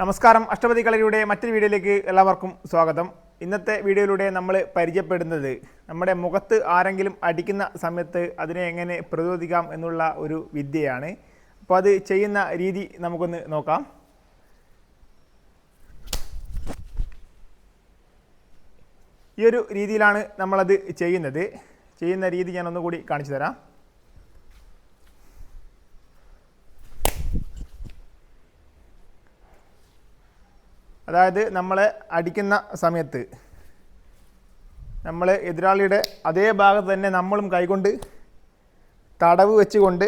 നമസ്കാരം. അഷ്ടപതി കളരിയുടെ മറ്റൊരു വീഡിയോയിലേക്ക് എല്ലാവർക്കും സ്വാഗതം. ഇന്നത്തെ വീഡിയോയിലൂടെ നമ്മൾ പരിചയപ്പെടുന്നത് നമ്മുടെ മുഖത്ത് ആരെങ്കിലും അടിക്കുന്ന സമയത്ത് അതിനെ എങ്ങനെ പ്രതിരോധിക്കാം എന്നുള്ള ഒരു വിദ്യയാണ്. അപ്പോൾ അത് ചെയ്യുന്ന രീതി നമുക്കൊന്ന് നോക്കാം. ഈ ഒരു രീതിയിലാണ് നമ്മളത് ചെയ്യുന്നത്. ചെയ്യുന്ന രീതി ഞാൻ ഒന്നുകൂടി കാണിച്ചു തരാം. അതായത് നമ്മൾ അടിക്കുന്ന സമയത്ത് നമ്മൾ എതിരാളിയുടെ അതേ ഭാഗത്ത് തന്നെ നമ്മളും കൈകൊണ്ട് തടവ് വെച്ചുകൊണ്ട്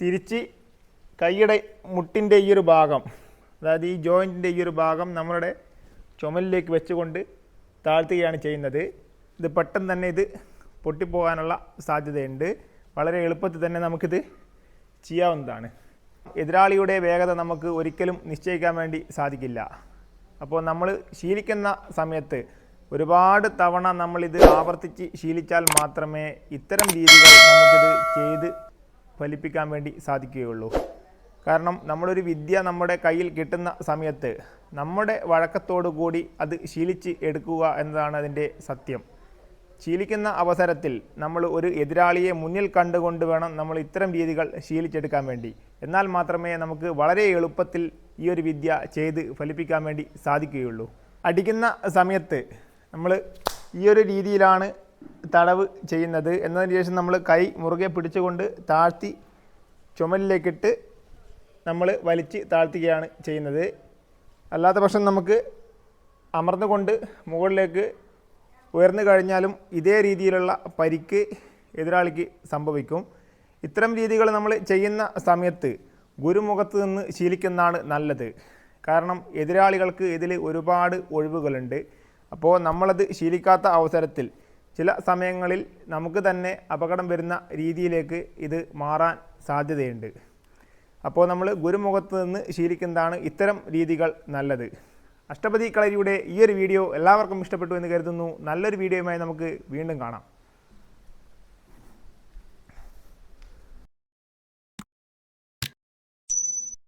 തിരിച്ച് കൈയുടെ മുട്ടിന്റെ ഈ ഒരു ഭാഗം അതായത് ഈ ജോയിന്റിന്റെ ഈ ഒരു ഭാഗം നമ്മളുടെ ചുമലിലേക്ക് വെച്ചുകൊണ്ട് താഴ്ത്തുകയാണ് ചെയ്യുന്നത്. ഇത് പെട്ടെന്ന് തന്നെ ഇത് പൊട്ടിപ്പോകാനുള്ള സാധ്യതയുണ്ട്. വളരെ എളുപ്പത്തിൽ തന്നെ നമുക്കിത് ചെയ്യാവുന്നതാണ്. എതിരാളിയുടെ വേഗത നമുക്ക് ഒരിക്കലും നിശ്ചയിക്കാൻ വേണ്ടി സാധിക്കില്ല. അപ്പോൾ നമ്മൾ ശീലിക്കുന്ന സമയത്ത് ഒരുപാട് തവണ നമ്മളിത് ആവർത്തിച്ച് ശീലിച്ചാൽ മാത്രമേ ഇത്തരം രീതികൾ നമുക്കിത് ചെയ്ത് ഫലിപ്പിക്കാൻ വേണ്ടി സാധിക്കുകയുള്ളൂ. കാരണം നമ്മളൊരു വിദ്യ നമ്മുടെ കയ്യിൽ കിട്ടുന്ന സമയത്ത് നമ്മുടെ വഴക്കത്തോടു കൂടി അത് ശീലിച്ച് എടുക്കുക എന്നതാണ് അതിന്റെ സത്യം. ശീലിക്കുന്ന അവസരത്തിൽ നമ്മൾ ഒരു എതിരാളിയെ മുന്നിൽ കണ്ടുകൊണ്ട് വേണം നമ്മൾ ഇത്തരം രീതികൾ ശീലിച്ചെടുക്കാൻ വേണ്ടി. എന്നാൽ മാത്രമേ നമുക്ക് വളരെ എളുപ്പത്തിൽ ഈ ഒരു വിദ്യ ചെയ്ത് ഫലിപ്പിക്കാൻ വേണ്ടി സാധിക്കുകയുള്ളൂ. അടിക്കുന്ന സമയത്ത് നമ്മൾ ഈ ഒരു രീതിയിലാണ് തടവ് ചെയ്യുന്നത്. എന്നതിന് ശേഷം നമ്മൾ കൈ മുറുകെ പിടിച്ചുകൊണ്ട് താഴ്ത്തി ചുമലിലേക്കിട്ട് നമ്മൾ വലിച്ച് താഴ്ത്തുകയാണ് ചെയ്യുന്നത്. അല്ലാത്ത പക്ഷം നമുക്ക് അമർന്നുകൊണ്ട് മുകളിലേക്ക് ഉയർന്നു കഴിഞ്ഞാലും ഇതേ രീതിയിലുള്ള പരിക്ക് എതിരാളിക്ക് സംഭവിക്കും. ഇത്തരം രീതികൾ നമ്മൾ ചെയ്യുന്ന സമയത്ത് ഗുരുമുഖത്ത് നിന്ന് ശീലിക്കുന്നതാണ് നല്ലത്. കാരണം എതിരാളികൾക്ക് ഇതിൽ ഒരുപാട് ഒഴിവുകളുണ്ട്. അപ്പോൾ നമ്മളത് ശീലിക്കാത്ത അവസരത്തിൽ ചില സമയങ്ങളിൽ നമുക്ക് തന്നെ അപകടം വരുന്ന രീതിയിലേക്ക് ഇത് മാറാൻ സാധ്യതയുണ്ട്. അപ്പോൾ നമ്മൾ ഗുരുമുഖത്ത് നിന്ന് ശീലിക്കുന്നതാണ് ഇത്തരം രീതികൾ നല്ലത്. അഷ്ടപതി കളരിയുടെ ഈ ഒരു വീഡിയോ എല്ലാവർക്കും ഇഷ്ടപ്പെട്ടു എന്ന് കരുതുന്നു. നല്ലൊരു വീഡിയോയുമായി നമുക്ക് വീണ്ടും കാണാം.